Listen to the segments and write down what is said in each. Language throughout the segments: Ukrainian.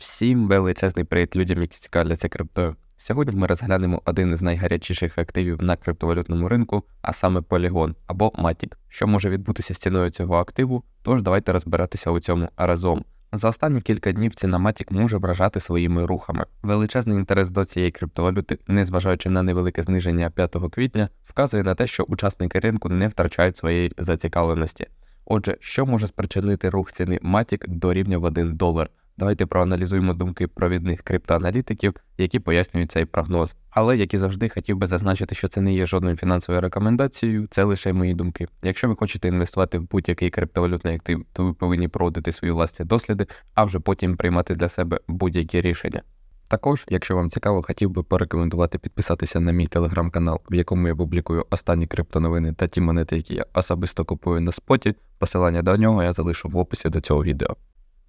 Всім величезний привіт людям, які цікавляться криптою. Сьогодні ми розглянемо один із найгарячіших активів на криптовалютному ринку, а саме Polygon або Matic. Що може відбутися з ціною цього активу? Тож давайте розбиратися у цьому разом. За останні кілька днів ціна Matic може вражати своїми рухами. Величезний інтерес до цієї криптовалюти, незважаючи на невелике зниження 5 квітня, вказує на те, що учасники ринку не втрачають своєї зацікавленості. Отже, що може спричинити рух ціни Matic до рівня в 1 долар? Давайте проаналізуємо думки провідних криптоаналітиків, які пояснюють цей прогноз. Але як і завжди, хотів би зазначити, що це не є жодною фінансовою рекомендацією, це лише мої думки. Якщо ви хочете інвестувати в будь-який криптовалютний актив, то ви повинні проводити свої власні досліди, а вже потім приймати для себе будь-які рішення. Також, якщо вам цікаво, хотів би порекомендувати підписатися на мій телеграм-канал, в якому я публікую останні криптоновини та ті монети, які я особисто купую на споті. Посилання до нього я залишу в описі до цього відео.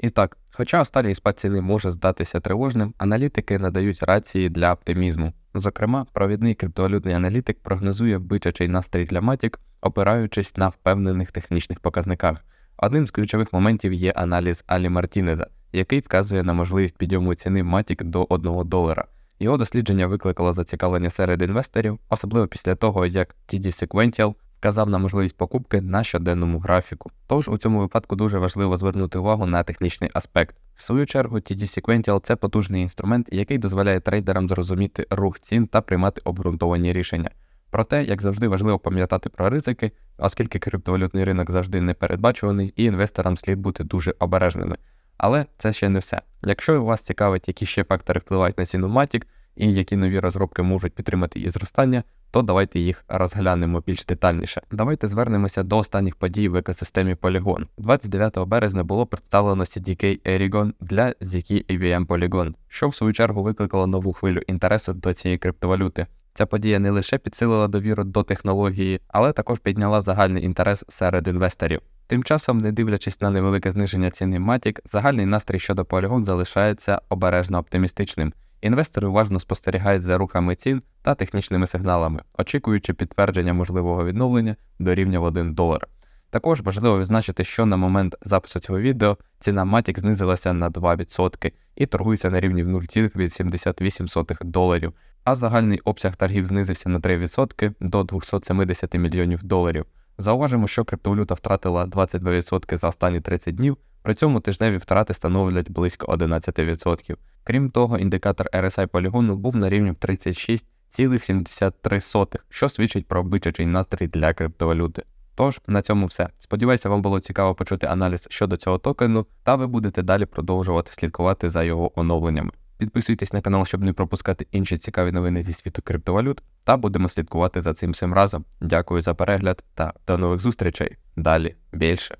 І так, хоча останній спад ціни може здатися тривожним, аналітики надають рації для оптимізму. Зокрема, провідний криптовалютний аналітик прогнозує бичачий настрій для Matic, опираючись на впевнених технічних показниках. Одним з ключових моментів є аналіз Алі Мартінеза, який вказує на можливість підйому ціни Matic до 1 долара. Його дослідження викликало зацікавлення серед інвесторів, особливо після того, як TD Sequential вказав на можливість покупки на щоденному графіку. Тож у цьому випадку дуже важливо звернути увагу на технічний аспект. В свою чергу, TD Sequential – це потужний інструмент, який дозволяє трейдерам зрозуміти рух цін та приймати обґрунтовані рішення. Проте, як завжди, важливо пам'ятати про ризики, оскільки криптовалютний ринок завжди непередбачуваний, і інвесторам слід бути дуже обережними. Але це ще не все. Якщо вас цікавить, які ще фактори впливають на ціну Matic і які нові розробки можуть підтримати її зростання, то давайте їх розглянемо більш детальніше. Давайте звернемося до останніх подій в екосистемі Polygon. 29 березня було представлено CDK Erigon для ZK EVM Polygon, що в свою чергу викликало нову хвилю інтересу до цієї криптовалюти. Ця подія не лише підсилила довіру до технології, але також підняла загальний інтерес серед інвесторів. Тим часом, не дивлячись на невелике зниження ціни Matic, загальний настрій щодо Polygon залишається обережно оптимістичним. Інвестори уважно спостерігають за рухами цін та технічними сигналами, очікуючи підтвердження можливого відновлення до рівня в 1 долар. Також важливо відзначити, що на момент запису цього відео ціна Matic знизилася на 2% і торгується на рівні в 0,88 доларів, а загальний обсяг торгів знизився на 3% до 270 мільйонів доларів. Зауважимо, що криптовалюта втратила 22% за останні 30 днів, при цьому тижневі втрати становлять близько 11%. Крім того, індикатор RSI полігону був на рівні в 36,73, що свідчить про бичачий настрій для криптовалюти. Тож на цьому все. Сподіваюся, вам було цікаво почути аналіз щодо цього токену, та ви будете далі продовжувати слідкувати за його оновленнями. Підписуйтесь на канал, щоб не пропускати інші цікаві новини зі світу криптовалют, та будемо слідкувати за цим всім разом. Дякую за перегляд та до нових зустрічей. Далі більше.